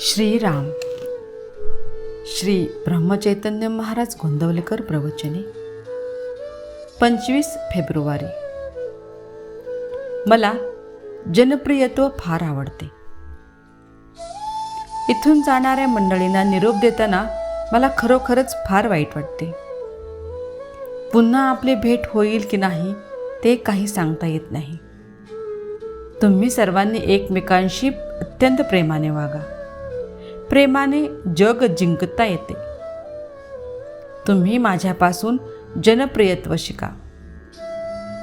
श्रीराम. श्री ब्रह्मचैतन्य महाराज गोंदवलेकर प्रवचने. पंचवीस फेब्रुवारी. मला जनप्रियत्व फार आवडते. इथून जाणाऱ्या मंडळींना निरोप देताना मला खरोखरच फार वाईट वाटते. पुन्हा आपली भेट होईल की नाही ते काही सांगता येत नाही. तुम्ही सर्वांनी एकमेकांशी अत्यंत प्रेमाने वागा. प्रेमाने जग जिंकता येते. तुम्ही माझ्यापासून जनप्रियत्व शिका.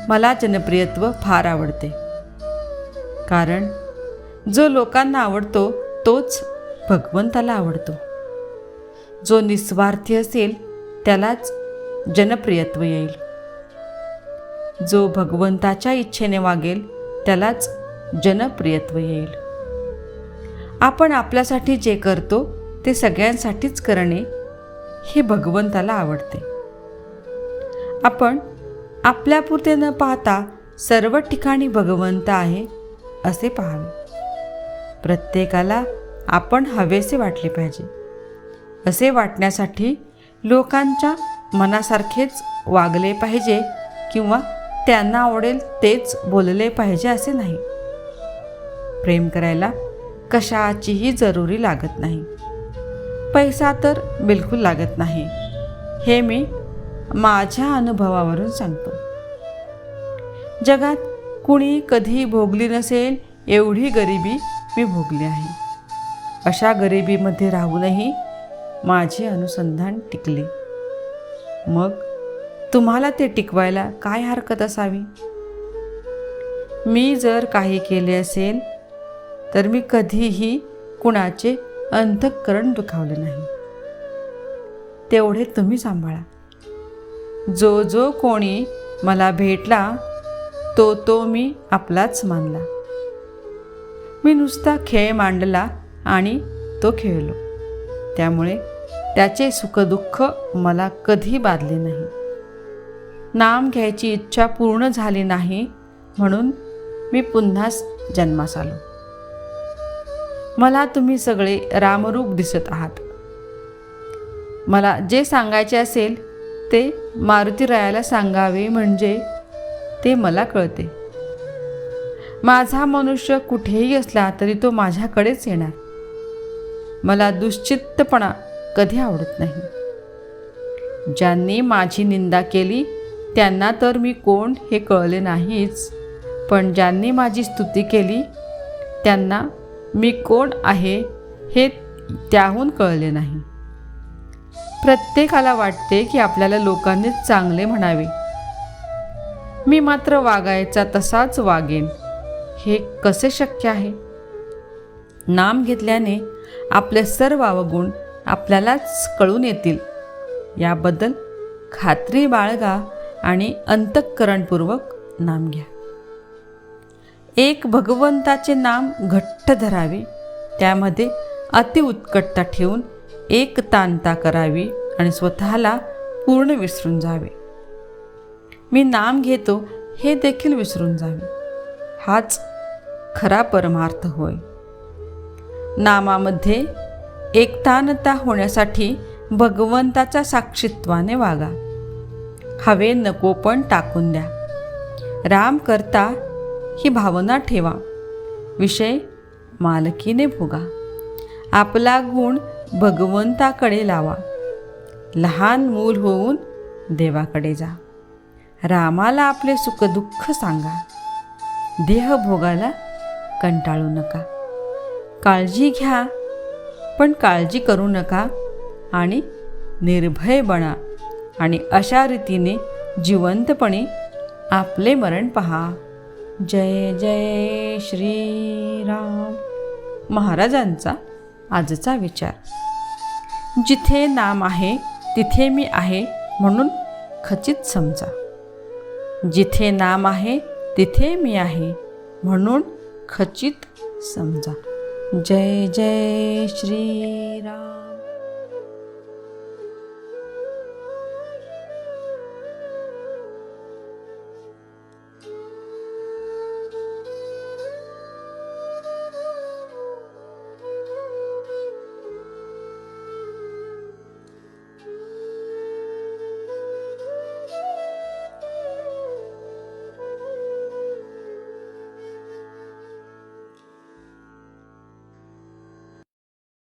मला जनप्रियत्व फार आवडते. कारण जो लोकांना आवडतो तोच भगवंताला आवडतो. जो निस्वार्थी असेल त्यालाच जनप्रियत्व येईल. जो भगवंताच्या इच्छेने वागेल त्यालाच जनप्रियत्व येईल. आपण आपल्यासाठी जे करतो ते सगळ्यांसाठीच करणे हे भगवंताला आवडते. आपण आपल्यापुरते न पाहता सर्व ठिकाणी भगवंत आहे असे पाहावे. प्रत्येकाला आपण हवेसे वाटले पाहिजे. असे वाटण्यासाठी लोकांच्या मनासारखेच वागले पाहिजे किंवा त्यांना आवडेल तेच बोलले पाहिजे असे नाही. प्रेम करायला कशाचीही जरुरी लागत नाही. पैसा तर बिलकुल लागत नाही. हे मी माझ्या अनुभवावरून सांगतो. जगात कुणी कधी भोगली नसेल एवढी गरिबी मी भोगली आहे. अशा गरिबीमध्ये राहूनही माझे अनुसंधान टिकले. मग तुम्हाला ते टिकवायला काय हरकत असावी? मी जर काही केले असेल तर मी कधीही कुणाचे अंतःकरण दुखावले नाही. तेवढे तुम्ही सांभाळा. जो जो कोणी मला भेटला तो तो मी आपलाच मानला. मी नुसता खेळ मांडला आणि तो खेळलो. त्यामुळे त्याचे सुखदुःख मला कधी बाधले नाही. नाम घ्यायची इच्छा पूर्ण झाली नाही म्हणून मी पुन्हाच जन्मास आलो. मला तुम्ही सगळे रामरूप दिसत आहात. मला जे सांगायचे असेल ते मारुतीरायाला सांगावे म्हणजे ते मला कळते. माझा मनुष्य कुठेही असला तरी तो माझ्याकडेच येणार. मला दुश्चित्तपणा कधी आवडत नाही. ज्यांनी माझी निंदा केली त्यांना तर मी कोण हे कळले नाहीच. पण ज्यांनी माझी स्तुती केली त्यांना मी कोण आहे हे त्याहून कळले नाही. प्रत्येकाला वाटते की आपल्याला लोकांनी चांगले म्हणावे. मी मात्र वागायचा तसाच वागेन. हे कसे शक्य आहे? नाम घेतल्याने आपले सर्व अवगुण आपल्यालाच कळून येतील. याबद्दल खात्री बाळगा आणि अंतःकरणपूर्वक नाम घ्या. एक भगवंताचे नाम घट्ट धरावे. त्यामध्ये अतिउत्कटता ठेवून एक तांता करावी आणि स्वतःला पूर्ण विसरून जावे. मी नाम घेतो हे देखील विसरून जावे. हाच खरा परमार्थ होय. नामामध्ये एकतानता होण्यासाठी भगवंताच्या साक्षित्वाने वागा. हवे नको पण टाकून द्या. राम करता ही भावना ठेवा. विषय मालकीने भोगा. आपला गुण भगवंताकडे लावा. लहान मूल होऊन देवाकडे जा. रामाला आपले सुखदुःख सांगा. देह भोगाला कंटाळू नका. काळजी घ्या पण काळजी करू नका आणि निर्भय बना आणि अशा रीतीने जिवंतपणे आपले मरण पहा. जय जय श्रीराम. महाराजांचा आजचा विचार. जिथे नाम आहे तिथे मी आहे म्हणून खचित समजा. जिथे नाम आहे तिथे मी आहे म्हणून खचित समजा. जय जय श्रीराम.